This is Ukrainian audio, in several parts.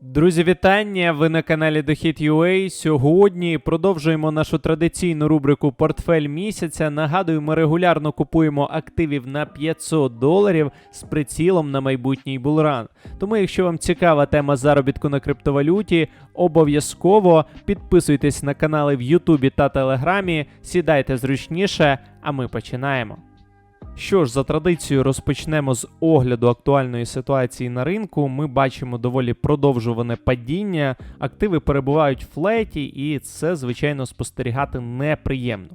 Друзі, вітання! Ви на каналі Дохід.ua. Сьогодні продовжуємо нашу традиційну рубрику Портфель місяця. Нагадую, ми регулярно купуємо активів на 500 доларів з прицілом на майбутній булран. Тому, якщо вам цікава тема заробітку на криптовалюті, обов'язково підписуйтесь на канали в Ютубі та Телеграмі, сідайте зручніше, а ми починаємо. Що ж, за традицією розпочнемо з огляду актуальної ситуації на ринку. Ми бачимо доволі продовжуване падіння. Активи перебувають в флеті, і це, звичайно, спостерігати неприємно.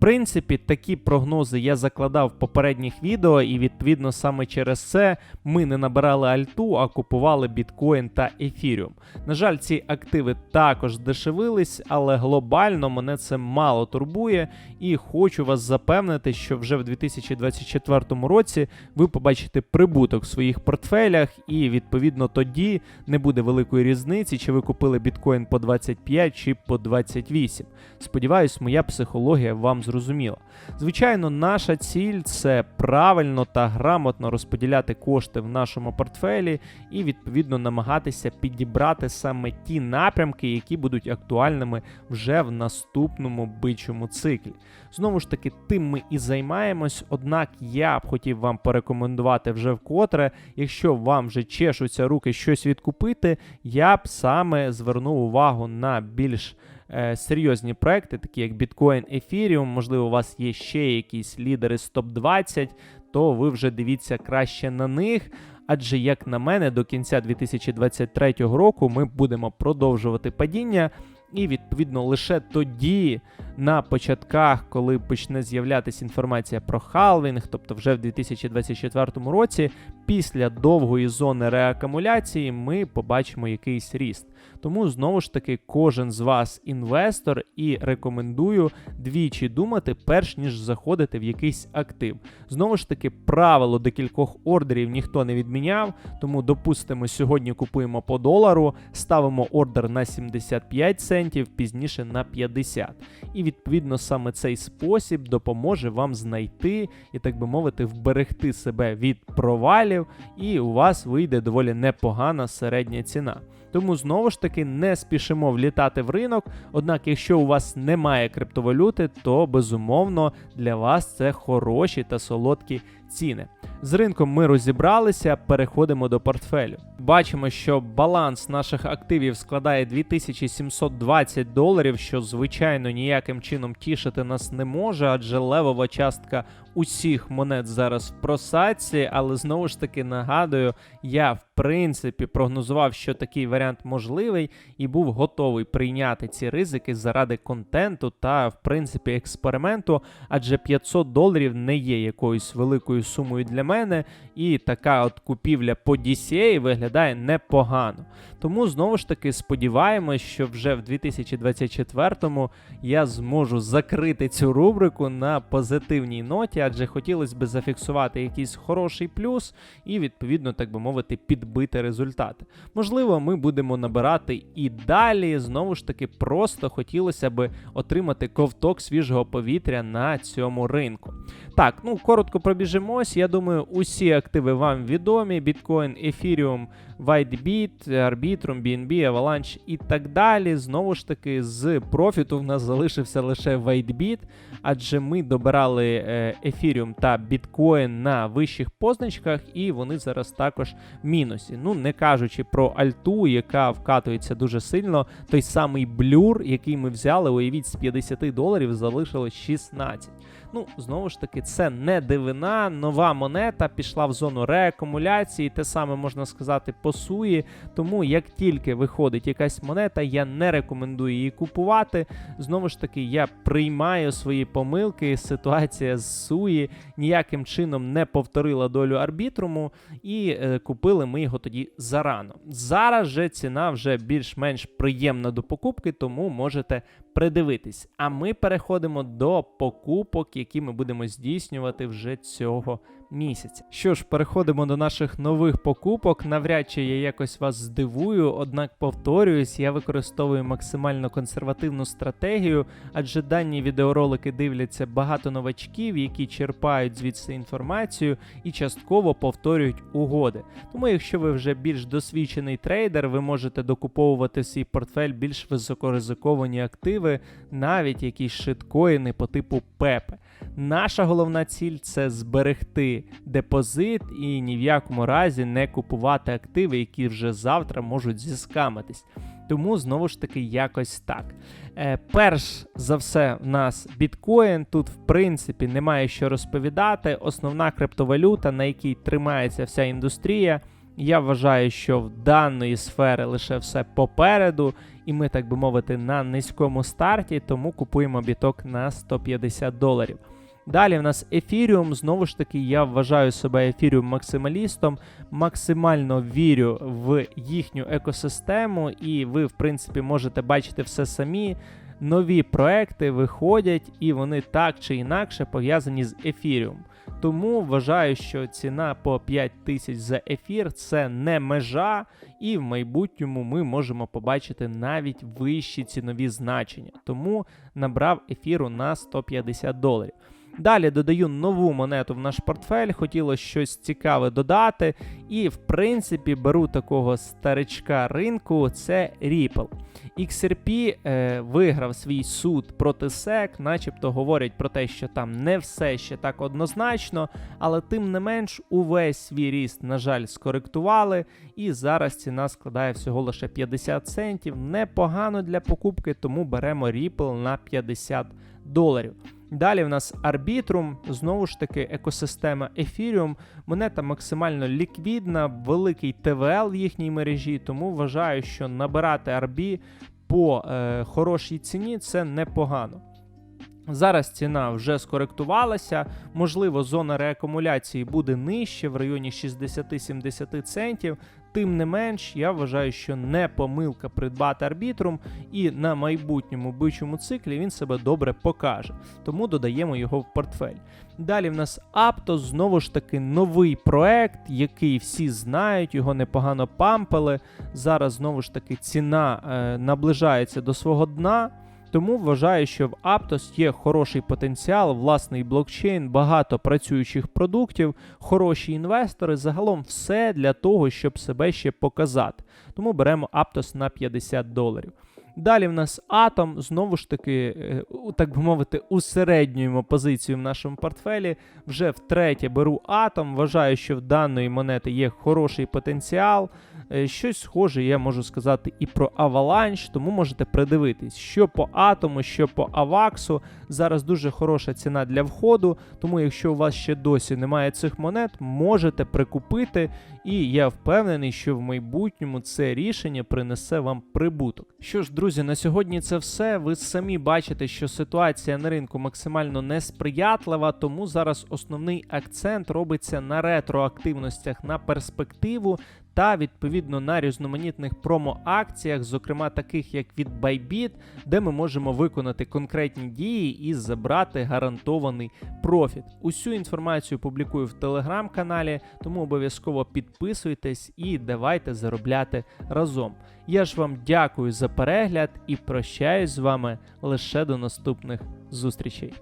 Принципі, такі прогнози я закладав в попередніх відео, і відповідно саме через це ми не набирали альту, а купували біткоін та ефіріум. На жаль, ці активи також здешевились, але глобально мене це мало турбує, і хочу вас запевнити, що вже в 2024 році ви побачите прибуток в своїх портфелях, і відповідно тоді не буде великої різниці, чи ви купили біткоін по 25 чи по 28. Сподіваюсь, моя психологія вам зрозуміла. Звичайно, наша ціль це правильно та грамотно розподіляти кошти в нашому портфелі і відповідно намагатися підібрати саме ті напрямки, які будуть актуальними вже в наступному бичому циклі. Знову ж таки, тим ми і займаємось. Однак я б хотів вам порекомендувати вже вкотре, якщо вам вже чешуться руки щось відкупити, я б саме звернув увагу на більш е, серйозні проекти, такі як Bitcoin, Ethereum, можливо, у вас є ще якісь лідери з топ-20, то ви вже дивіться краще на них. Адже, як на мене, до кінця 2023 року ми будемо продовжувати падіння, і відповідно лише тоді, на початках, коли почне з'являтися інформація про халвінг, тобто вже в 2024 році, після довгої зони реакумуляції, ми побачимо якийсь ріст. Тому знову ж таки кожен з вас інвестор і рекомендую двічі думати, перш ніж заходити в якийсь актив. Знову ж таки, правило декількох ордерів ніхто не відміняв, тому допустимо, сьогодні купуємо по долару, ставимо ордер на 75 центів, пізніше на 50. І відповідно саме цей спосіб допоможе вам знайти і, так би мовити, вберегти себе від провалів, і у вас вийде доволі непогана середня ціна. Тому знову ж таки не спішимо влітати в ринок. Однак, якщо у вас немає криптовалюти, то безумовно для вас це хороші та солодкі ціни. З ринком ми розібралися, переходимо до портфелю. Бачимо, що баланс наших активів складає 2720 доларів, що звичайно ніяким чином тішити нас не може, адже левова частка усіх монет зараз в просадці. Але знову ж таки нагадую, я в принципі прогнозував, що такий варіант можливий, і був готовий прийняти ці ризики заради контенту та, в принципі, експерименту, адже 500 доларів не є якоюсь великою сумою для мене, і така от купівля по DCA виглядає непогано. Тому знову ж таки сподіваємось, що вже в 2024-му я зможу закрити цю рубрику на позитивній ноті, адже хотілося б зафіксувати якийсь хороший плюс і, відповідно, так би мовити, підбити результати. Можливо, ми будемо набирати і далі. Знову ж таки, просто хотілося б отримати ковток свіжого повітря на цьому ринку. Так, ну коротко пробіжимось. Я думаю, усі активи вам відомі: біткоін, Ethereum, WhiteBit, Arbitrum, BNB, Avalanche і так далі. Знову ж таки, з профіту в нас залишився лише WhiteBit, адже ми добирали е, Ethereum та Bitcoin на вищих позначках, і вони зараз також в мінусі. Ну, не кажучи про альту, яка вкатується дуже сильно. Той самий блюр, який ми взяли, уявіть, з 50 доларів залишилось 16. Ну, знову ж таки, це не дивина. Нова монета пішла в зону реакумуляції. Те саме можна сказати по суї. Тому як тільки виходить якась монета, я не рекомендую її купувати. Знову ж таки, я приймаю свої помилки. Ситуація з суї ніяким чином не повторила долю арбітруму, і е, купили ми його тоді зарано. Зараз же ціна вже більш-менш приємна до покупки, тому можете придивитись. А ми переходимо до покупок, які ми будемо здійснювати вже цього місяця. Що ж, переходимо до наших нових покупок. Навряд чи я якось вас здивую, однак повторююсь, я використовую максимально консервативну стратегію, адже дані відеоролики дивляться багато новачків, які черпають звідси інформацію і частково повторюють угоди. Тому, якщо ви вже більш досвідчений трейдер, ви можете докуповувати свій портфель більш високоризиковані активи, навіть якісь шиткоїни по типу Пепе. Наша головна ціль це зберегти депозит і ні в якому разі не купувати активи, які вже завтра можуть зіскамитись. Тому знову ж таки якось так. Е, перш за все, в нас біткоін. Тут, в принципі, немає що розповідати. Основна криптовалюта, на якій тримається вся індустрія. Я вважаю, що в даної сфери лише все попереду, і ми, так би мовити, на низькому старті, тому купуємо біток на 150 доларів. Далі в нас ефіріум. Знову ж таки, я вважаю себе ефіріум максималістом, максимально вірю в їхню екосистему, і ви, в принципі, можете бачити все самі. Нові проекти виходять, і вони так чи інакше пов'язані з ефіріум. Тому вважаю, що ціна по 5 тисяч за ефір це не межа, і в майбутньому ми можемо побачити навіть вищі цінові значення. Тому набрав ефіру на 150 доларів. Далі додаю нову монету в наш портфель, хотілося щось цікаве додати. І, в принципі, беру такого старичка ринку, це Ripple. XRP е, виграв свій суд проти SEC, начебто говорять про те, що там не все ще так однозначно, але тим не менш увесь свій ріст, на жаль, скоректували, і зараз ціна складає всього лише 50 центів. Непогано для покупки, тому беремо Ripple на 50 доларів. Далі в нас Arbitrum, знову ж таки, екосистема Ethereum. Монета максимально ліквідна, великий ТВЛ в їхній мережі, тому вважаю, що набирати RB по е, хорошій ціні це непогано. Зараз ціна вже скоректувалася, можливо, зона реакумуляції буде нижче в районі 60-70 центів. Тим не менш, я вважаю, що не помилка придбати арбітрум, і на майбутньому бичому циклі він себе добре покаже. Тому додаємо його в портфель. Далі в нас Aptos, знову ж таки, новий проект, який всі знають, його непогано пампали. Зараз знову ж таки ціна е, наближається до свого дна. Тому вважаю, що в Aptos є хороший потенціал, власний блокчейн, багато працюючих продуктів, хороші інвестори. Загалом все для того, щоб себе ще показати. Тому беремо Aptos на 50 доларів. Далі в нас Atom, знову ж таки, е, так би мовити, усереднюємо позицію в нашому портфелі. Вже втретє беру Atom. Вважаю, що в даної монети є хороший потенціал. Е, щось схоже, я можу сказати, і про Avalanche, тому можете придивитись, що по Атому, що по Аваксу. Зараз дуже хороша ціна для входу, тому якщо у вас ще досі немає цих монет, можете прикупити. І я впевнений, що в майбутньому це рішення принесе вам прибуток. Що ж, друзі, на сьогодні це все. Ви самі бачите, що ситуація на ринку максимально несприятлива, тому зараз основний акцент робиться на ретроактивностях на перспективу та відповідно на різноманітних промо-акціях, зокрема таких як від Bybit, де ми можемо виконати конкретні дії і забрати гарантований профіт. Усю інформацію публікую в телеграм-каналі, тому обов'язково підписуйтесь і давайте заробляти разом. Я ж вам дякую за перегляд і прощаюсь з вами лише до наступних зустрічей.